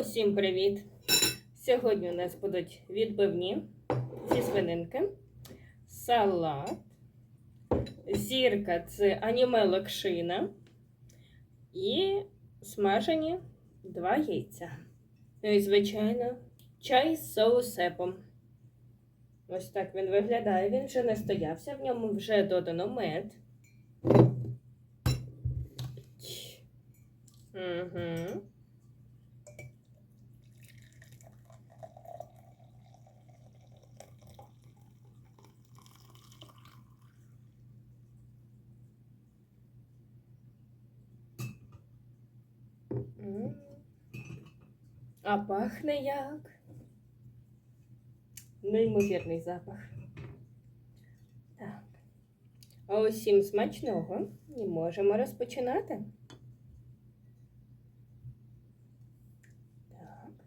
Усім привіт! Сьогодні у нас будуть відбивні зі свининки, салат, зірка це аніме локшина і смажені два яйця. Ну і, звичайно, чай з соусепом. Ось так він виглядає. Він вже не стоявся, в ньому вже додано мед. Угу. А пахне як? Неймовірний запах. Так. А усім смачного і можемо розпочинати. Так.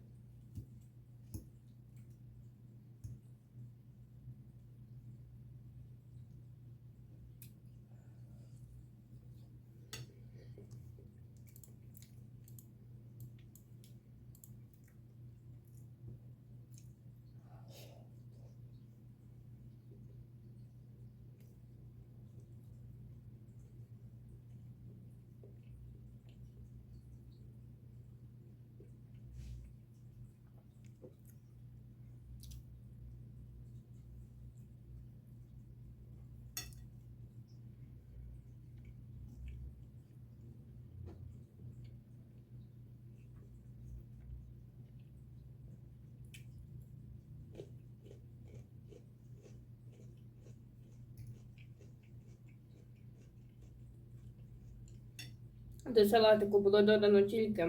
До салатику було додано тільки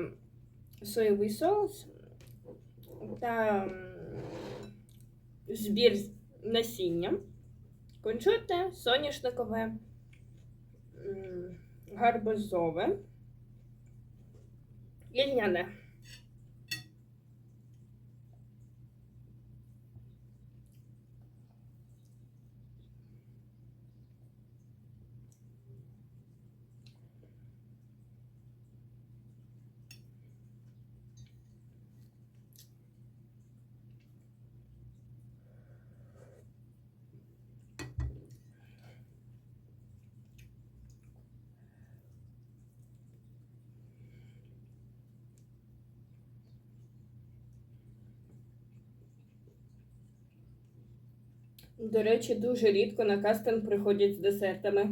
соєвий соус та збір насіння, кунжутне, соняшникове, гарбузове і льняне. До речі, дуже рідко на кастинг приходять з десертами.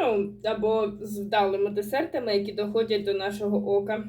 Ну, або з вдалими десертами, які доходять до нашого ока.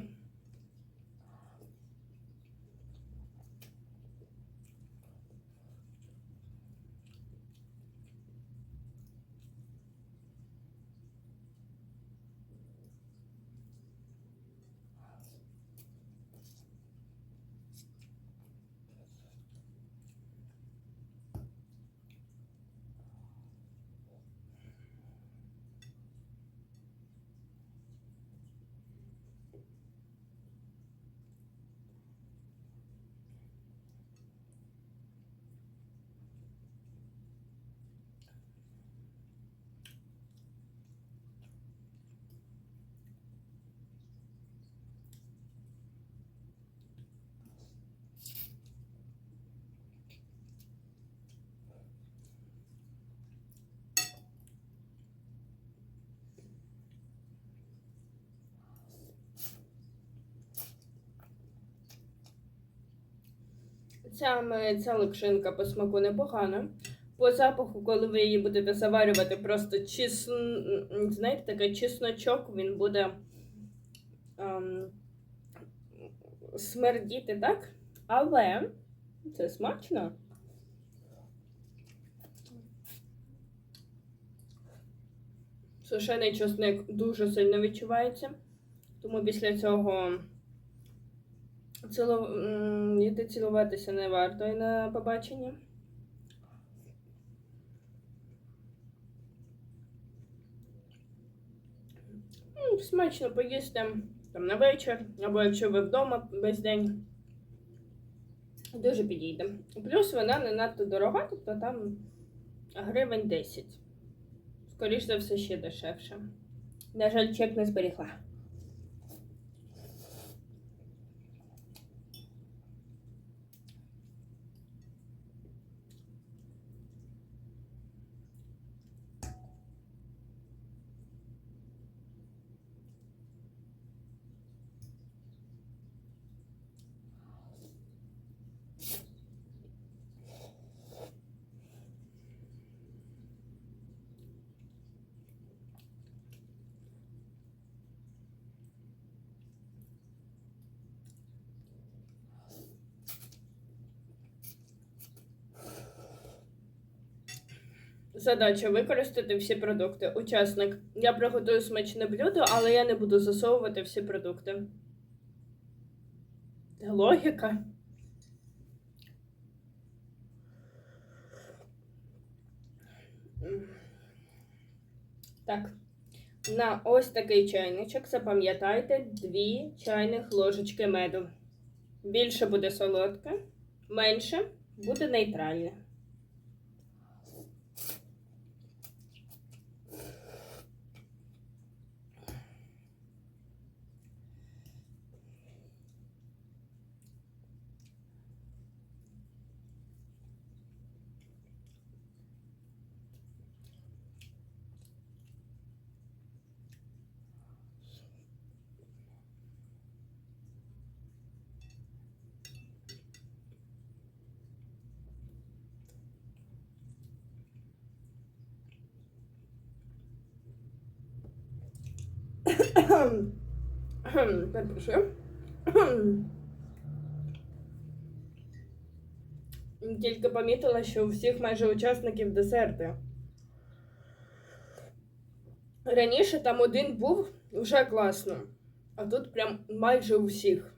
Ця, ця локшинка по смаку непогана. По запаху, коли ви її будете заварювати, просто чесн... знаєте, такий чесночок, він буде ем, смердіти, так? Але це смачно. Сушений чесник дуже сильно відчувається, тому після цього Цілу... Йти цілуватися не варто і на побачення. Смачно поїсти там на вечір, або якщо ви вдома весь день. Дуже підійде. Плюс вона не надто дорога, тобто там гривень 10. Скоріше за все, ще дешевше. На жаль, чек не зберігла. Задача використати всі продукти. Учасник. Я приготую смачне блюдо, але я не буду засовувати всі продукти. Логіка. Так. На ось такий чайничок запам'ятайте дві чайних ложечки меду. Більше буде солодке, менше буде нейтральне. Перепрошую. Тільки помітила, що у всіх майже учасників десерти. Раніше там один був вже класно, а тут прям майже у всіх.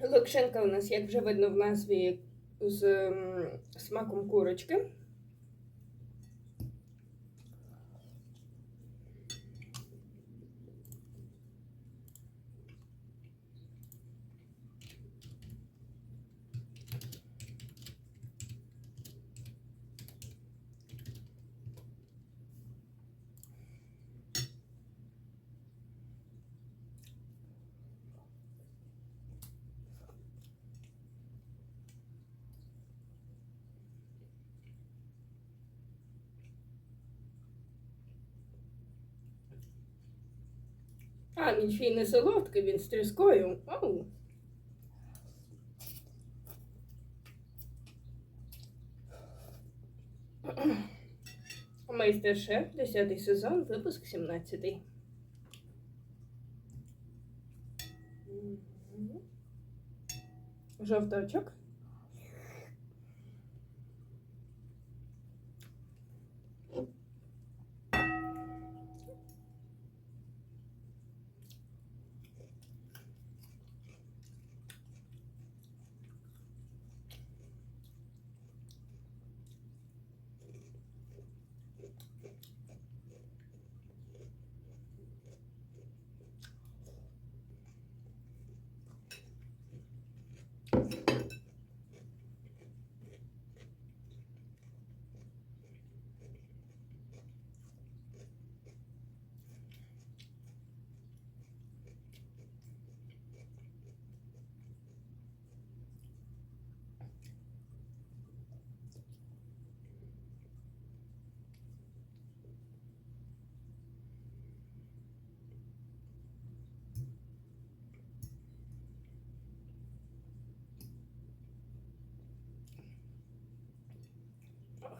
Локшинка у нас, як вже видно в назві, з м, смаком курочки. А, мільфій не солодкий, він з тріскою. Оу. Майстер-шеф, 10 сезон, випуск 17. Жовточок.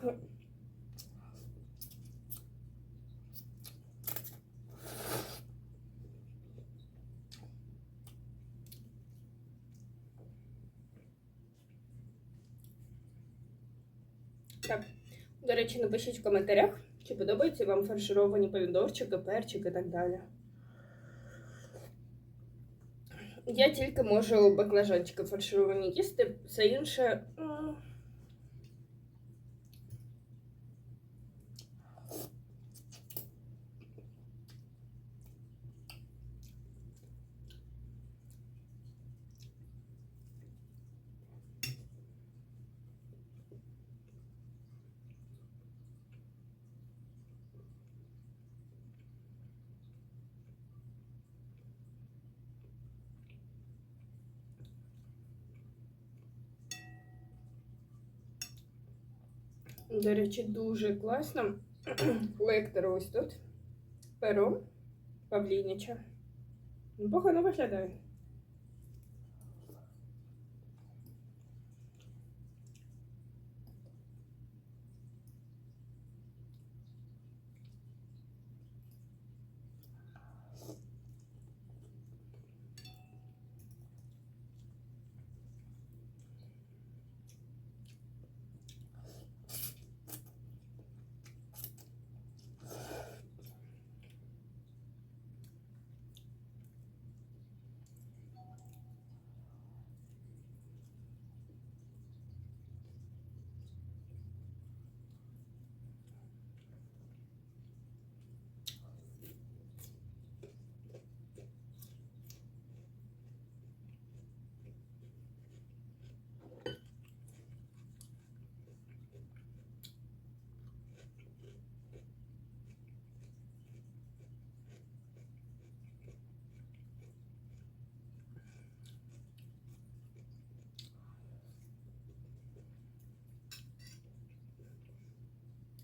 Так, до речі, напишіть в коментарях, чи подобаються вам фаршировані помідорчики, перчик і так далі. Я тільки можу баклажанчики фаршировані їсти, все інше. До речі, дуже класно. Лектор ось тут. Перо Павлініча. Погано виглядає.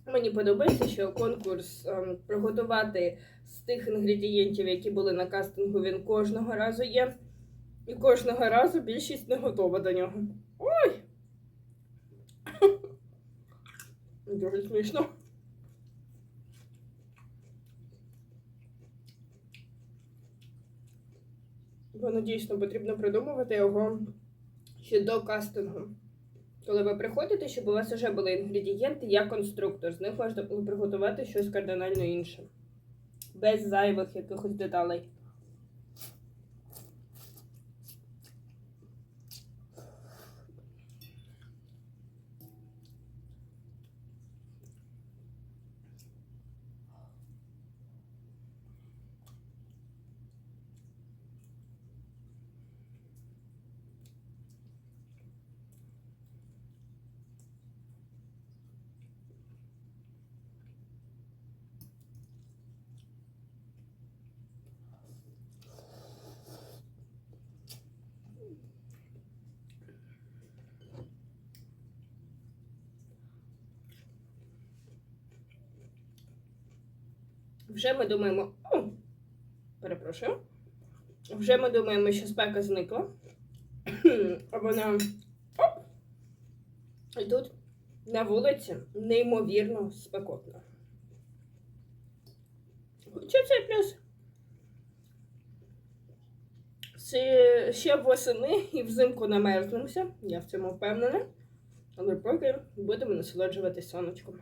Мені подобається, що конкурс ем, приготувати з тих інгредієнтів, які були на кастингу, він кожного разу є. І кожного разу більшість не готова до нього. Ой! Дуже смішно. Воно дійсно потрібно придумувати його ще до кастингу. Коли ви приходите, щоб у вас вже були інгредієнти, я конструктор. З них можна приготувати щось кардинально інше. Без зайвих якихось деталей. Вже ми думаємо. О, перепрошую. Вже ми думаємо, що спека зникла. А вона. Оп! І тут на вулиці неймовірно спекотно. Хоча це плюс. Ще, ще восени і взимку намерзнемося, я в цьому впевнена. Але поки будемо насолоджуватись сонечком.